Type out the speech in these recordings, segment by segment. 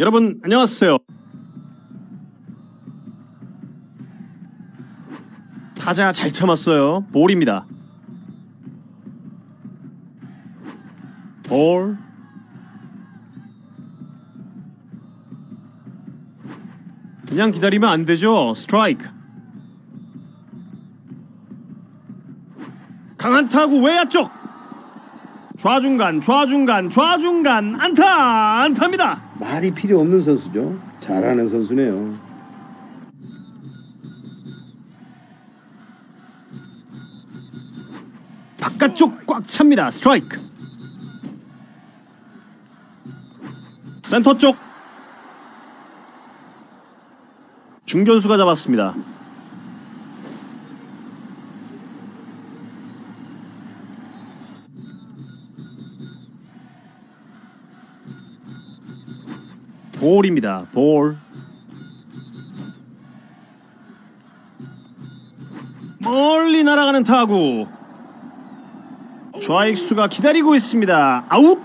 여러분 안녕하세요. 타자 잘 참았어요. 볼입니다. 볼. 그냥 기다리면 안 되죠. 스트라이크. 강한 타구 외야 쪽. 좌중간, 좌중간, 좌중간 안타, 안타입니다. 말이 필요 없는 선수죠. 잘하는 선수네요. 바깥쪽 꽉 찹니다. 스트라이크. 센터 쪽. 중견수가 잡았습니다. 볼입니다. 볼. 멀리 날아가는 타구. 좌익수가 기다리고 있습니다. 아웃!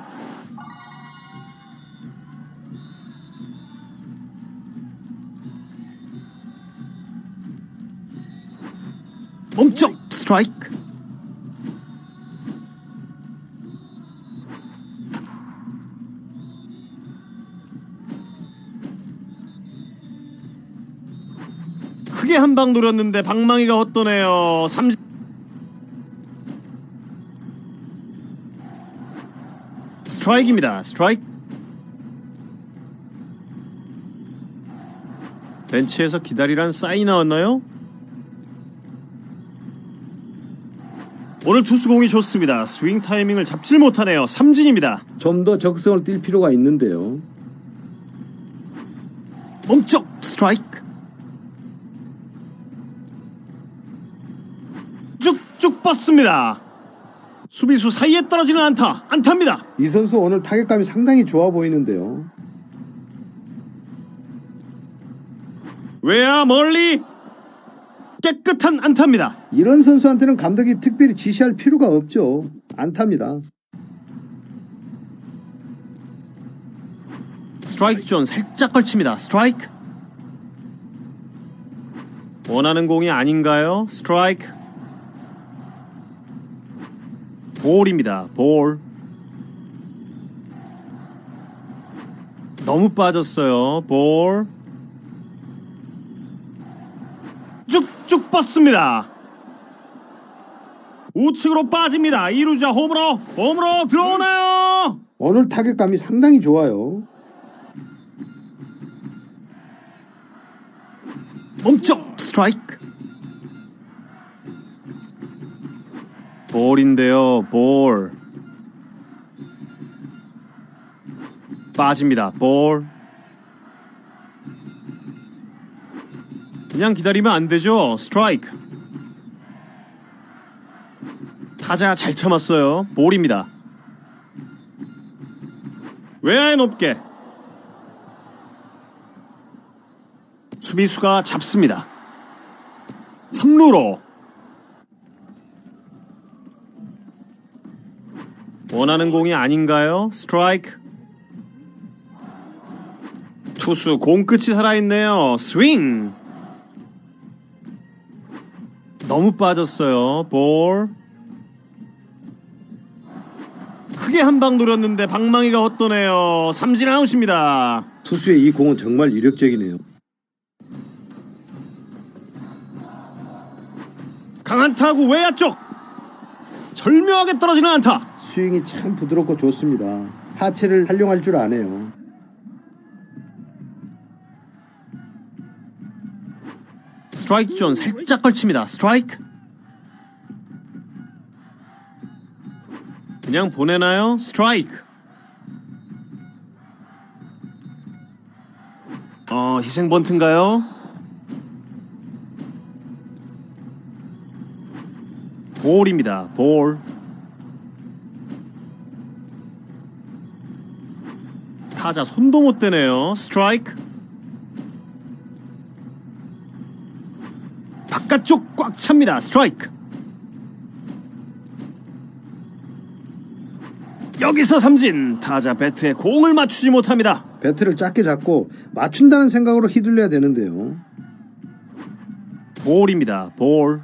멈춰! 스트라이크! 한 방 노렸는데 방망이가 헛도네요. 삼진 스트라이크입니다. 스트라이크. 벤치에서 기다리란 사인 나왔나요? 오늘 투수 공이 좋습니다. 스윙 타이밍을 잡질 못하네요. 삼진입니다. 좀 더 적성을 띌 필요가 있는데요. 멈쩍 스트라이크. 쭉쭉 뻗습니다. 수비수 사이에 떨어지는 안타. 안타입니다. 이 선수 오늘 타격감이 상당히 좋아 보이는데요. 외야 멀리 깨끗한 안타입니다. 이런 선수한테는 감독이 특별히 지시할 필요가 없죠. 안타입니다. 스트라이크 존 살짝 걸칩니다. 스트라이크. 원하는 공이 아닌가요? 스트라이크. 볼입니다. 볼. 너무 빠졌어요. 볼. 쭉쭉 뻗습니다. 우측으로 빠집니다. 이루자 홈으로 홈으로 들어오나요? 오늘 타격감이 상당히 좋아요. 멈춰 스트라이크 볼인데요. 볼. 빠집니다. 볼. 그냥 기다리면 안 되죠. 스트라이크. 타자 잘 참았어요. 볼입니다. 외야에 높게. 수비수가 잡습니다. 3루로 원하는 공이 아닌가요? 스트라이크 투수 공 끝이 살아있네요. 스윙 너무 빠졌어요. 볼 크게 한 방 노렸는데 방망이가 헛도네요. 삼진 아웃입니다. 투수의 이 공은 정말 위력적이네요. 강한 타구 외야 쪽 절묘하게 떨어지는 안타 스윙이 참 부드럽고 좋습니다. 하체를 활용할 줄 아네요. 스트라이크 존 살짝 걸칩니다 스트라이크 그냥 보내나요? 스트라이크 어 희생 번트인가요? 볼입니다 볼 타자 손도 못 대네요 스트라이크 바깥쪽 꽉 찹니다. 스트라이크. 여기서 삼진 타자 배트에 공을 맞추지 못합니다. 배트를 작게 잡고 맞춘다는 생각으로 휘둘려야 되는데요. 볼입니다. 볼.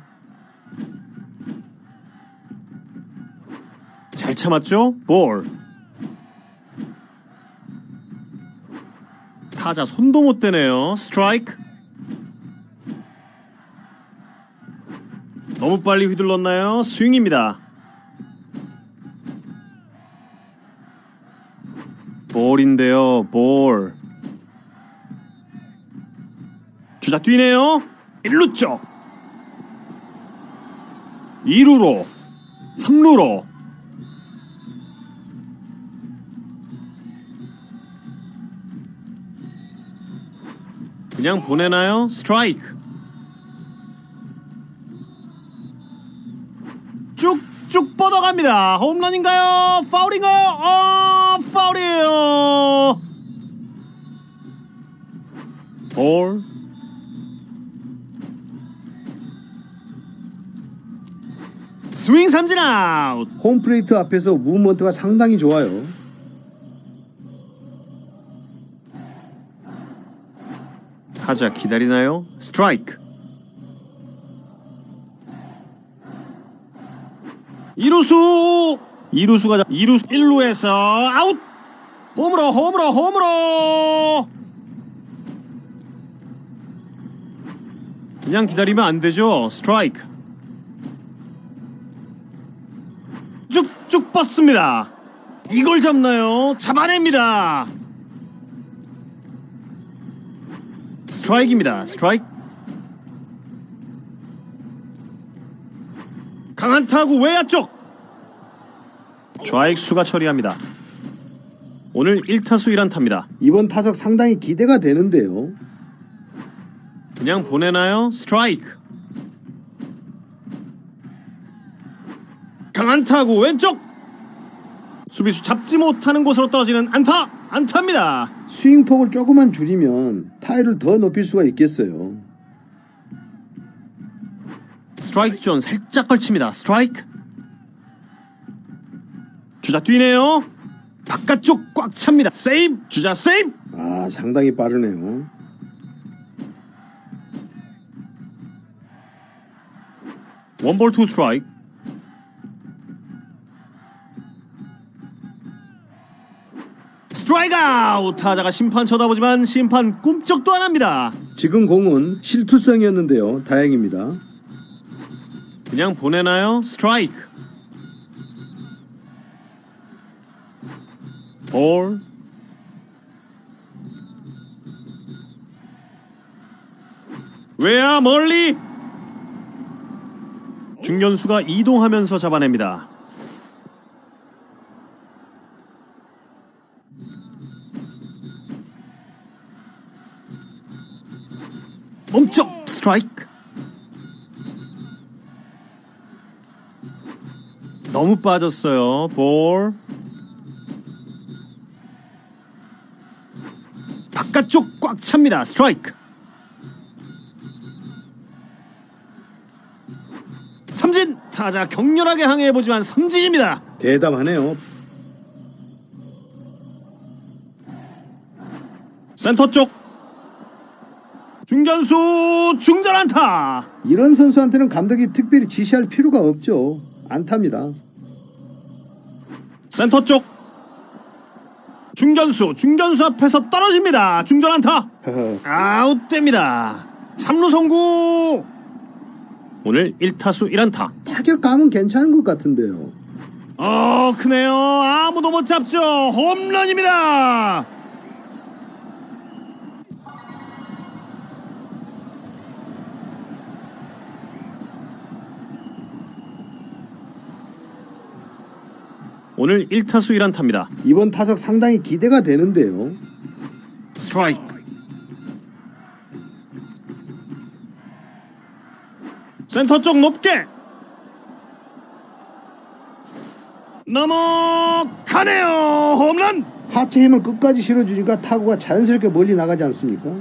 잘 참았죠? 볼. 타자 손도 못 대네요. 스트라이크. 너무 빨리 휘둘렀나요? 스윙입니다. 볼인데요. 볼. 주자 뛰네요. 1루 쪽. 2루로. 3루로. 그냥 보내나요? 스트라이크. 쭉쭉 뻗어갑니다. 홈런인가요? 파울인가요? 어, 파울이에요. 볼. 스윙 삼진 아웃. 홈플레이트 앞에서 무브먼트가 상당히 좋아요. 타자 기다리나요? 스트라이크. 이루수! 이루수가 잡 이루수 1루에서 아웃! 홈으로 홈으로 홈으로! 그냥 기다리면 안 되죠? 스트라이크. 쭉쭉 뻗습니다. 이걸 잡나요? 잡아냅니다 스트라이크입니다. 스트라이크. 강한 타구 외야 쪽. 좌익 수가 처리합니다. 오늘 1타수 1안타입니다. 이번 타석 상당히 기대가 되는데요. 그냥 보내나요? 스트라이크. 강한 타구 왼쪽. 수비수 잡지 못하는 곳으로 떨어지는 안타. 안타입니다. 스윙폭을 조금만 줄이면 타율을 더 높일 수가 있겠어요. 스트라이크 존 살짝 걸칩니다. 스트라이크. 주자 뛰네요. 바깥쪽 꽉 찹니다. 세이브. 주자 세이브. 아, 상당히 빠르네요. 원볼 투 스트라이크. 스트라이크 아웃. 타자가 심판 쳐다보지만 심판 꿈쩍도 안 합니다. 지금 공은 실투성이었는데요. 다행입니다. 그냥 보내나요? 스트라이크. 볼. 왜야 멀리? 중견수가 이동하면서 잡아냅니다. 멈춰 스트라이크. 너무 빠졌어요. 볼. 바깥쪽 꽉 찹니다. 스트라이크. 삼진 타자 격렬하게 항해해 보지만 삼진입니다. 대담하네요. 센터 쪽 중견수 중전 안타. 이런 선수한테는 감독이 특별히 지시할 필요가 없죠. 안타입니다. 센터 쪽 중견수 중견수 앞에서 떨어집니다. 중전 안타. 허허. 아웃됩니다. 3루 송구. 오늘 1타수 1안타. 타격감은 괜찮은 것 같은데요. 어 크네요. 아무도 못 잡죠. 홈런입니다. 오늘 1타수 1안타입니다. 이번 타석 상당히 기대가 되는데요. 스트라이크. 센터 쪽 높게 넘어가네요. 홈런. 하체 힘을 끝까지 실어주니까 타구가 자연스럽게 멀리 나가지 않습니까?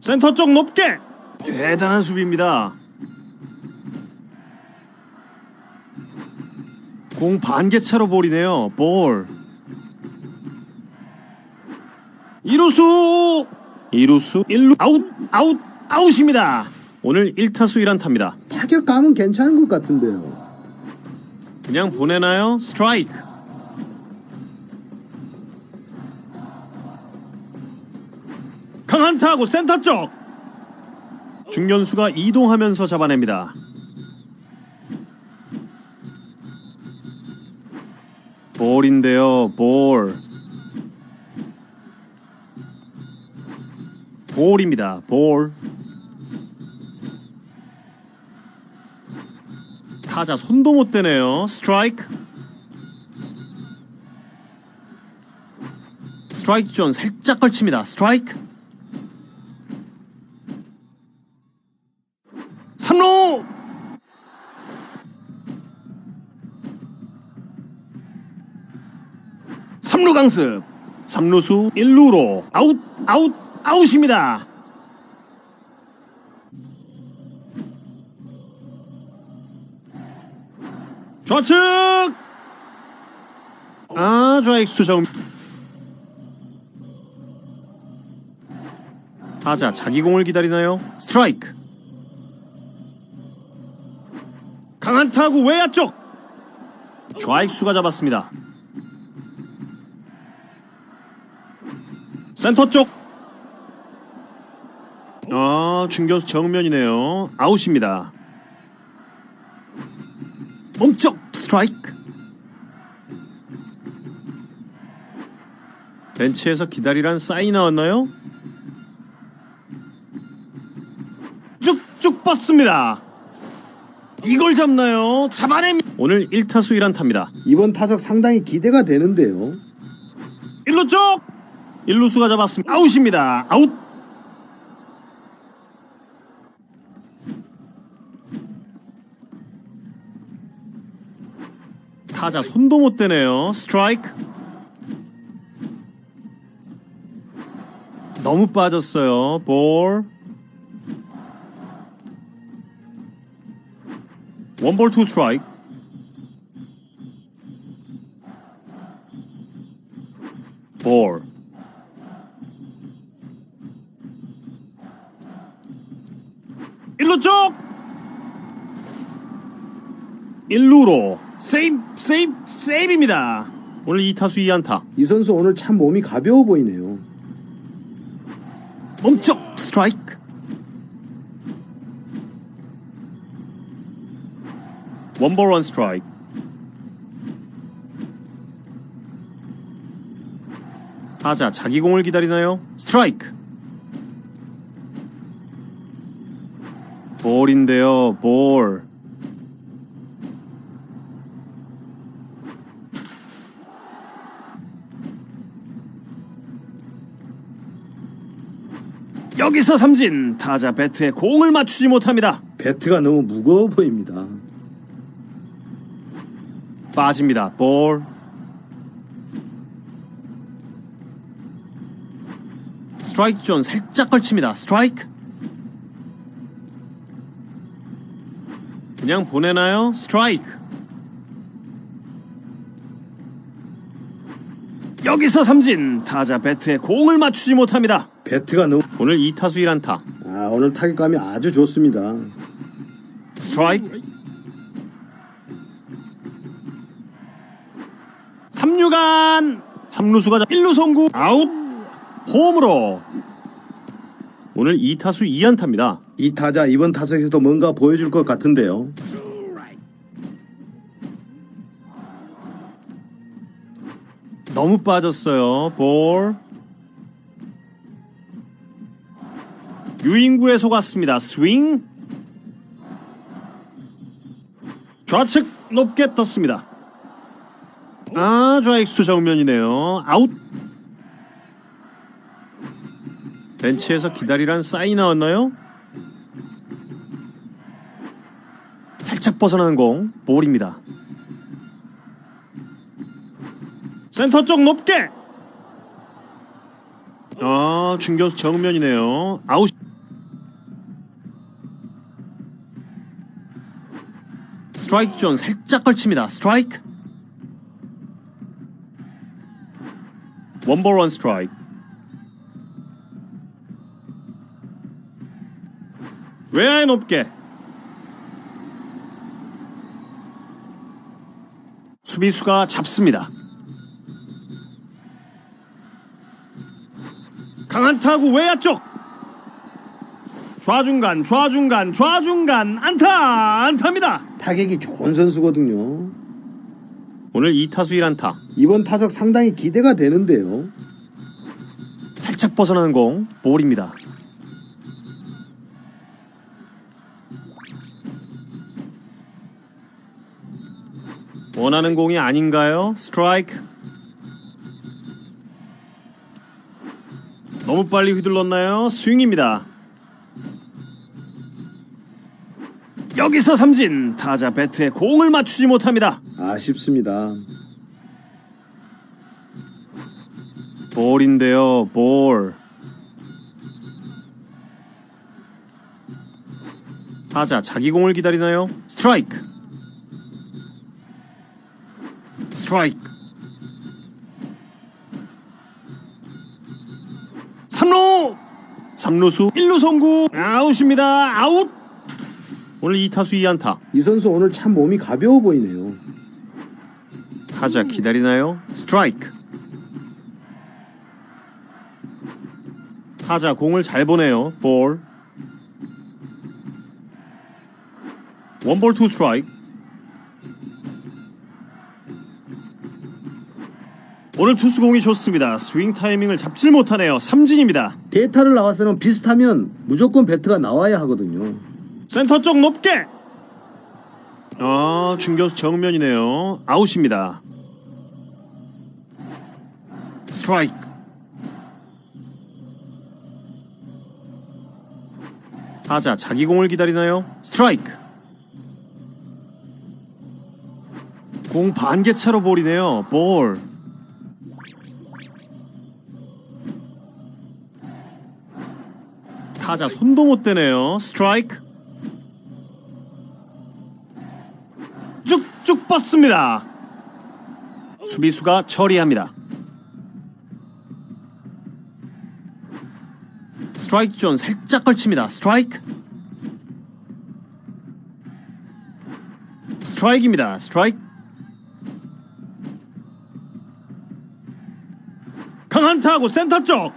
센터 쪽 높게 대단한 수비입니다. 공 반개차로 볼이네요. 볼. 이루수! 이루수 1루 아웃 아웃 아웃입니다. 오늘 1타수 1안타입니다. 타격감은 괜찮은 것 같은데요. 그냥 보내나요? 스트라이크. 강한 타구 센터 쪽. 중견수가 이동하면서 잡아냅니다. 볼인데요, 볼. 볼입니다, 볼. 타자 손도 못 대네요. 스트라이크. 스트라이크 존 살짝 걸칩니다. 스트라이크. 3루 강습. 3루수 1루로 아웃 아웃 아웃입니다. 좌측! 아 좌익수 정 타자 자기 공을 기다리나요? 스트라이크. 강한 타구 외야 쪽. 좌익수가 잡았습니다. 센터 쪽. 아, 중견수 정면이네요. 아웃입니다. 멈쩍 스트라이크 벤치에서 기다리란 사인 나왔나요? 쭉쭉 뻗습니다 이걸 잡나요? 잡아냅 오늘 1타수 1안타입니다 이번 타석 상당히 기대가 되는데요. 1루 쪽 1루수가 잡았습니다. 아웃입니다. 아웃. 타자 손도 못 대네요. 스트라이크. 너무 빠졌어요. 볼. 원볼 투 스트라이크. 볼 1루 쪽. 1루로. 세이브 세이브 세이브입니다. 오늘 2타수 2안타. 이 선수 오늘 참 몸이 가벼워 보이네요. 멈쩍 스트라이크. 원볼 원 스트라이크 타자 자기 공을 기다리나요? 스트라이크 볼인데요 볼 여기서 삼진 타자 배트에 공을 맞추지 못합니다 배트가 너무 무거워 보입니다. 빠집니다. 볼. 스트라이크 존 살짝 걸칩니다. 스트라이크. 그냥 보내나요? 스트라이크. 여기서 삼진 타자 배트에 공을 맞추지 못합니다. 배트가 너무 오늘 2타수 1안타. 아 오늘 타격감이 아주 좋습니다. 스트라이크 3루간 3루수가 잡 1루 송구 아웃 홈으로 오늘 2타수 2안타입니다. 이 타자 이번 타석에서도 뭔가 보여줄 것 같은데요. 너무 빠졌어요. 볼. 유인구에 속았습니다. 스윙. 좌측 높게 떴습니다. 아 좌익수 정면이네요. 아웃 벤치에서 기다리란 사인 나왔나요? 살짝 벗어나는 공 볼입니다. 센터 쪽 높게. 아 중견수 정면이네요. 아웃. 스트라이크 존 살짝 걸칩니다. 스트라이크. 원볼 원 스트라이크. 외야에 높게. 수비수가 잡습니다. 강한 타구 외야 쪽. 좌중간, 좌중간, 좌중간 안타, 안타입니다. 타격이 좋은 선수거든요. 오늘 2타수 1안타. 이번 타석 상당히 기대가 되는데요. 살짝 벗어나는 공, 볼입니다. 원하는 공이 아닌가요? 스트라이크. 너무 빨리 휘둘렀나요? 스윙입니다. 여기서 삼진. 타자 배트에 공을 맞추지 못합니다. 아쉽습니다. 볼인데요, 볼. 타자 자기 공을 기다리나요? 스트라이크. 스트라이크. 3루! 3루수 1루 송구 아웃입니다. 아웃! 오늘 2타수 2안타. 이 선수 오늘 참 몸이 가벼워 보이네요. 타자 기다리나요? 스트라이크. 타자 공을 잘 보내요. 볼. 원볼 투 스트라이크. 오늘 투수 공이 좋습니다. 스윙 타이밍을 잡질 못하네요. 삼진입니다. 데이터를 나와서는 비슷하면 무조건 배트가 나와야 하거든요. 센터 쪽 높게. 아, 중견수 정면이네요. 아웃입니다. 스트라이크. 타자 자기 공을 기다리나요? 스트라이크. 공 반개 차로 볼이네요. 볼. 타자 손도 못 대네요. 스트라이크. 쭉쭉 뻗습니다. 수비수가 처리합니다. 스트라이크 존 살짝 걸칩니다. 스트라이크. 스트라이크입니다. 스트라이크. 타구 센터 쪽.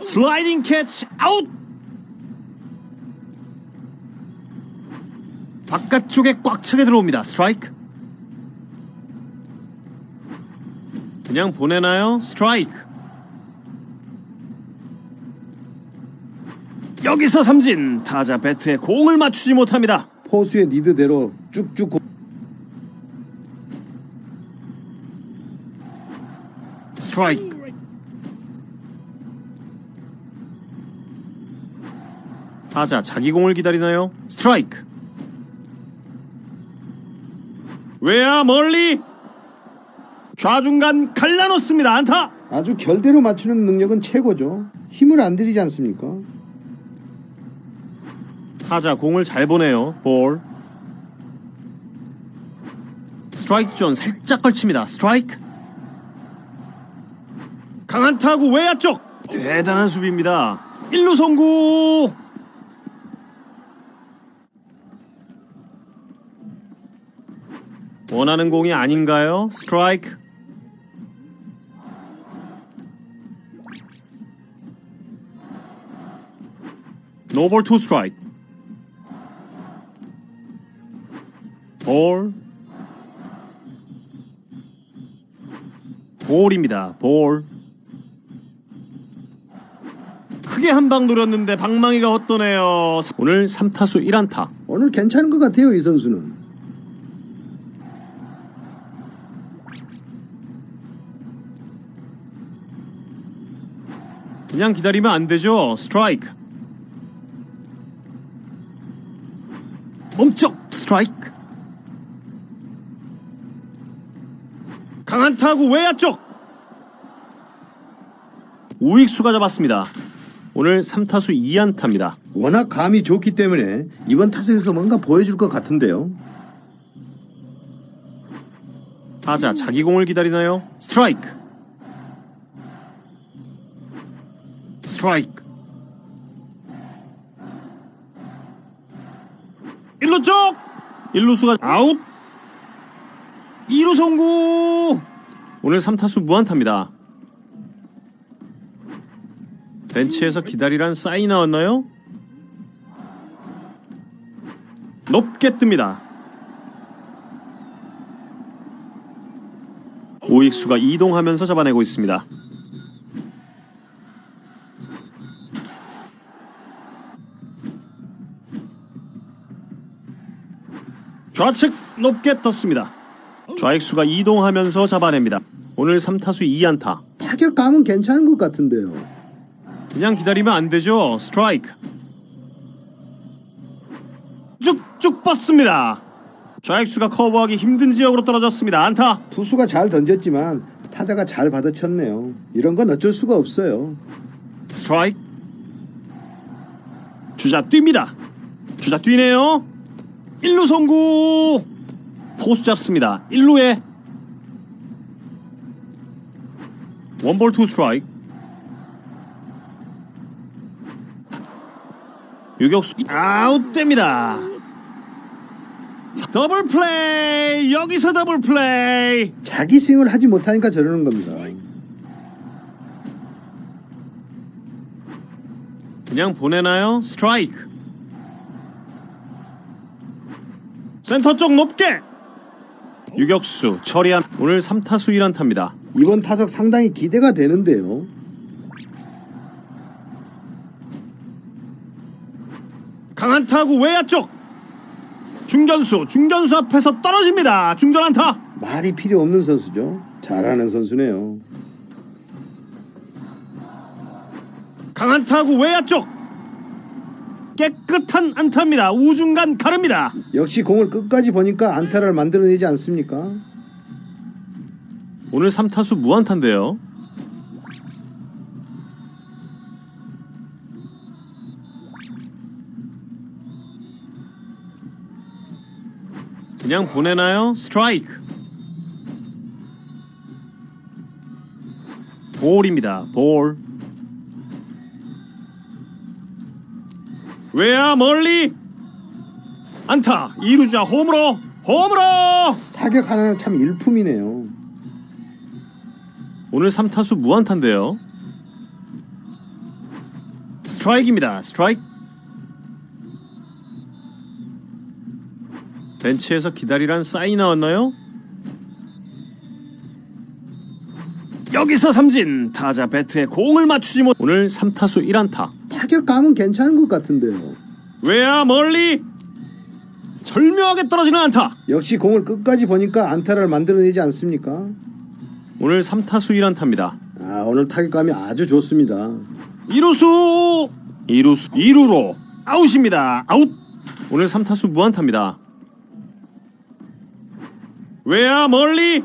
슬라이딩 캐치 아웃. 바깥쪽에 꽉 차게 들어옵니다. 스트라이크. 그냥 보내나요? 스트라이크. 여기서 삼진. 타자 배트에 공을 맞추지 못합니다. 포수의 니드대로 쭉쭉 고- 스트라이크. 타자 자기 공을 기다리나요? 스트라이크. 외야 멀리 좌중간 갈라놓습니다. 안타. 아주 결대로 맞추는 능력은 최고죠. 힘을 안 들이지 않습니까? 타자 공을 잘 보내요. 볼. 스트라이크 존 살짝 걸칩니다. 스트라이크. 강한 타구 외야 쪽. 대단한 수비입니다. 1루 송구. 원하는 공이 아닌가요? 스트라이크. 노볼 투 스트라이크. 볼. 볼입니다. 볼. 크게 한 방 노렸는데 방망이가 헛도네요. 오늘 3타수 1안타. 오늘 괜찮은 것 같아요, 이 선수는. 그냥 기다리면 안 되죠. 스트라이크. 멈쩍 스트라이크. 강한 타구 외야 쪽. 우익수가 잡았습니다. 오늘 3타수 2안타입니다. 워낙 감이 좋기 때문에 이번 타석에서 뭔가 보여줄 것 같은데요. 타자 자기 공을 기다리나요? 스트라이크. 스트라이크. 1루 쪽! 1루수가 아웃! 2루 송구! 오늘 3타수 무안타입니다. 벤치에서 기다리란 사인이 나왔나요? 높게 뜹니다. 오익수가 이동하면서 잡아내고 있습니다. 좌측 높게 떴습니다. 좌익수가 이동하면서 잡아냅니다. 오늘 3타수 2안타. 타격감은 괜찮은 것 같은데요. 그냥 기다리면 안 되죠. 스트라이크. 쭉쭉 뻗습니다. 좌익수가 커버하기 힘든 지역으로 떨어졌습니다. 안타. 투수가 잘 던졌지만 타자가 잘 받아쳤네요. 이런 건 어쩔 수가 없어요. 스트라이크. 주자 뜁니다. 주자 뛰네요. 1루 송구. 포수 잡습니다. 1루에 원볼 투 스트라이크. 유격수 아웃됩니다. 더블 플레이 여기서 더블 플레이 자기 스윙을 하지 못하니까 저러는 겁니다. 그냥 보내나요? 스트라이크. 센터 쪽 높게. 유격수 처리한 오늘 3타수 1안타입니다. 이번 타석 상당히 기대가 되는데요. 강한 타구 외야 쪽. 중견수 중견수 앞에서 떨어집니다. 중전 안타. 말이 필요 없는 선수죠. 잘하는 선수네요. 강한 타구 외야 쪽. 깨끗한 안타입니다. 우중간 가릅니다. 역시 공을 끝까지 보니까 안타를 만들어내지 않습니까? 오늘 3타수 무안타인데요. 그냥 보내나요? 스트라이크. 볼입니다. 볼. 외야 멀리 안타 이루자 홈으로 홈으로 타격 하나는 참 일품이네요. 오늘 3타수 무안타인데요. 스트라이크입니다. 스트라이크. 벤치에서 기다리란 사인이 나왔나요? 여기서 삼진 타자 배트에 공을 맞추지 못 오늘 3타수 1안타. 타격감은 괜찮은 것 같은데요. 외야 멀리? 절묘하게 떨어지는 안타. 역시 공을 끝까지 보니까 안타를 만들어내지 않습니까? 오늘 3타수 1안타입니다. 아 오늘 타격감이 아주 좋습니다. 이루수! 이루수 2루로. 아웃입니다. 아웃! 오늘 3타수 무안타입니다. 외야 멀리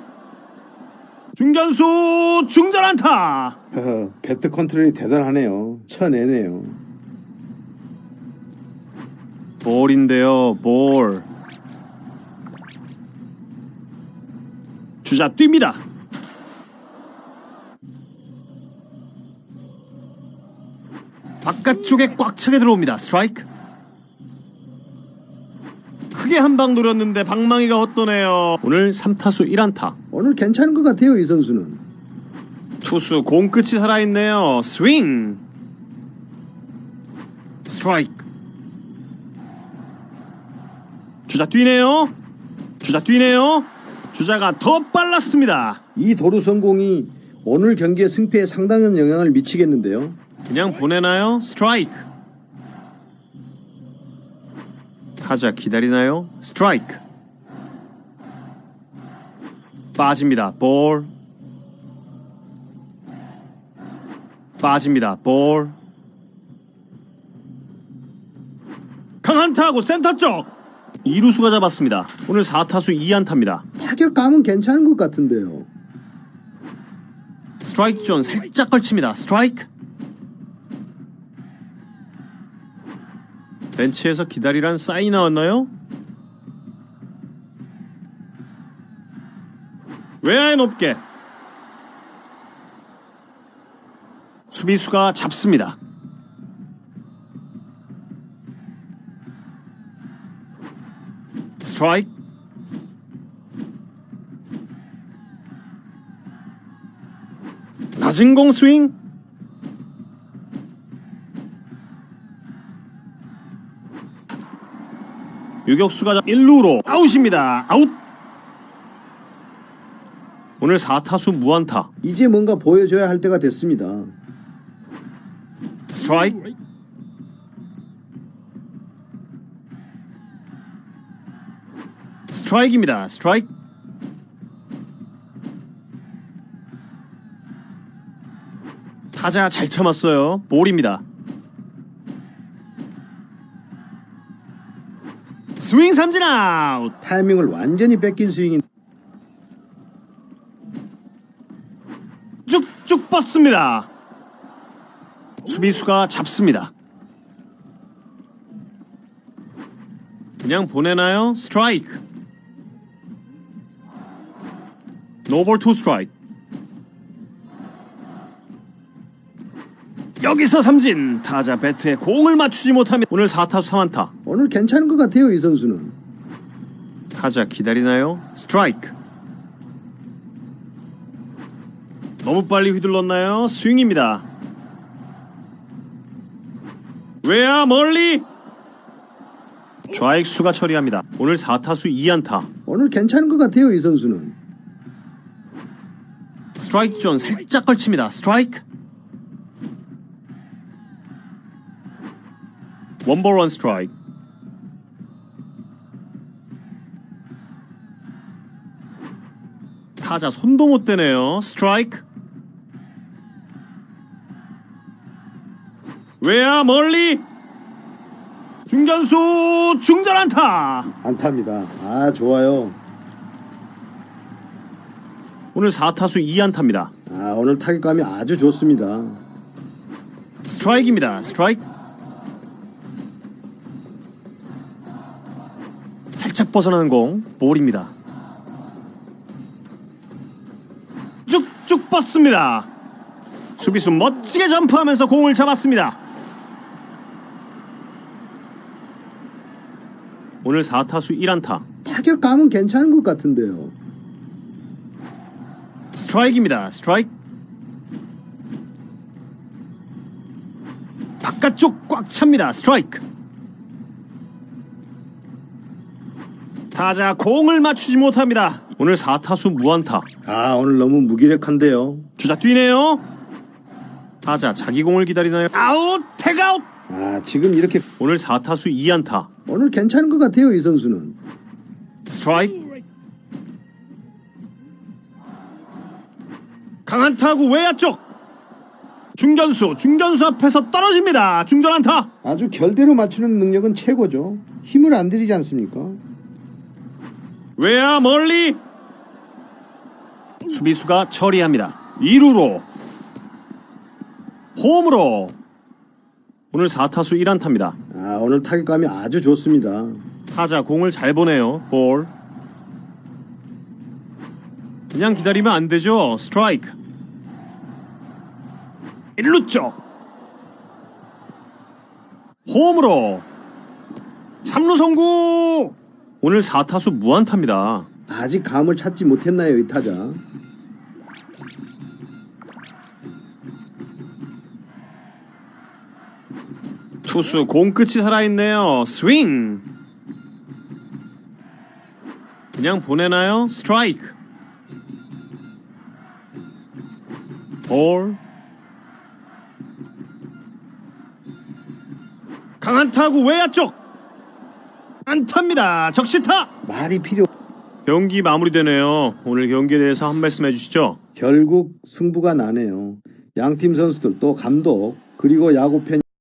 중견수 중전 안타. 허허, 배트 컨트롤이 대단하네요. 쳐내네요. 볼인데요 볼. 주자 뜁니다. 바깥쪽에 꽉 차게 들어옵니다. 스트라이크 크게 한 방 노렸는데 방망이가 헛도네요. 오늘 3타수 1안타. 오늘 괜찮은 것 같아요 이 선수는. 투수 공 끝이 살아있네요. 스윙! 스트라이크. 주자 뛰네요. 주자 뛰네요. 주자가 더 빨랐습니다. 이 도루 성공이 오늘 경기의 승패에 상당한 영향을 미치겠는데요. 그냥 보내나요? 스트라이크 타자 기다리나요? 스트라이크. 빠집니다. 볼. 빠집니다. 볼. 강한 타구 센터 쪽. 이루수가 잡았습니다. 오늘 4타수 2안타입니다. 타격감은 괜찮은 것 같은데요. 스트라이크 존 살짝 걸칩니다. 스트라이크 벤치에서 기다리란 사인이 나왔나요? 외야에 높게 수비수가 잡습니다. 스트라이크 낮은 공 스윙 유격수가 1루로 아웃입니다. 아웃 오늘 4타수 무안타 이제 뭔가 보여줘야 할 때가 됐습니다. 스트라이크 스트라이크입니다. 스트라이크 타자 잘 참았어요. 볼입니다. 스윙 삼진 아웃. 타이밍을 완전히 뺏긴 스윙인 쭉쭉 뻗습니다. 수비수가 잡습니다. 그냥 보내나요? 스트라이크. 노볼 투 스트라이크. 여기서 삼진. 타자 배트에 공을 맞추지 못하면 오늘 4타수 3안타. 오늘 괜찮은 것 같아요 이 선수는. 타자 기다리나요? 스트라이크. 너무 빨리 휘둘렀나요? 스윙입니다. 외야 멀리 좌익수가 처리합니다. 오늘 4타수 2안타. 오늘 괜찮은 것 같아요 이 선수는. 스트라이크 존 살짝 걸칩니다. 스트라이크. 원볼 원 스트라이크. 타자 손도 못 대네요. 스트라이크. 외야 멀리 중견수 중전 안타. 안타입니다. 아 좋아요. 오늘 4타수 2안타입니다. 아 오늘 타격감이 아주 좋습니다. 스트라이크입니다. 스트라이크. 벗어나는 공 볼입니다. 쭉쭉 뻗습니다. 수비수 멋지게 점프하면서 공을 잡았습니다. 오늘 4타수 1안타. 타격감은 괜찮은 것 같은데요. 스트라이크입니다. 스트라이크. 바깥쪽 꽉 찹니다. 스트라이크. 타자 공을 맞추지 못합니다. 오늘 4타수 무안타. 아 오늘 너무 무기력한데요. 주자 뛰네요. 타자 자기 공을 기다리나요? 아웃! 태그아웃! 아 지금 이렇게 오늘 4타수 2안타. 오늘 괜찮은 것 같아요 이 선수는. 스트라이크. 강한 타구 외야 쪽. 중견수, 중견수 앞에서 떨어집니다. 중전 안타. 아주 결대로 맞추는 능력은 최고죠. 힘을 안 들이지 않습니까? 외야 멀리. 수비수가 처리합니다. 2루로. 홈으로. 오늘 4타수 1안타입니다. 아 오늘 타격감이 아주 좋습니다. 타자 공을 잘 보내요. 볼. 그냥 기다리면 안 되죠. 스트라이크. 1루 쪽. 홈으로. 3루 송구. 오늘 4타수 무안타입니다. 아직 감을 찾지 못했나요 이 타자? 투수 공 끝이 살아있네요. 스윙. 그냥 보내나요? 스트라이크. 볼. 강한 타구 외야 쪽. 안타입니다. 적시타. 말이 필요. 경기 마무리되네요. 오늘 경기에 대해서 한 말씀 해주시죠. 결국 승부가 나네요. 양 팀 선수들 또 감독 그리고 야구 팬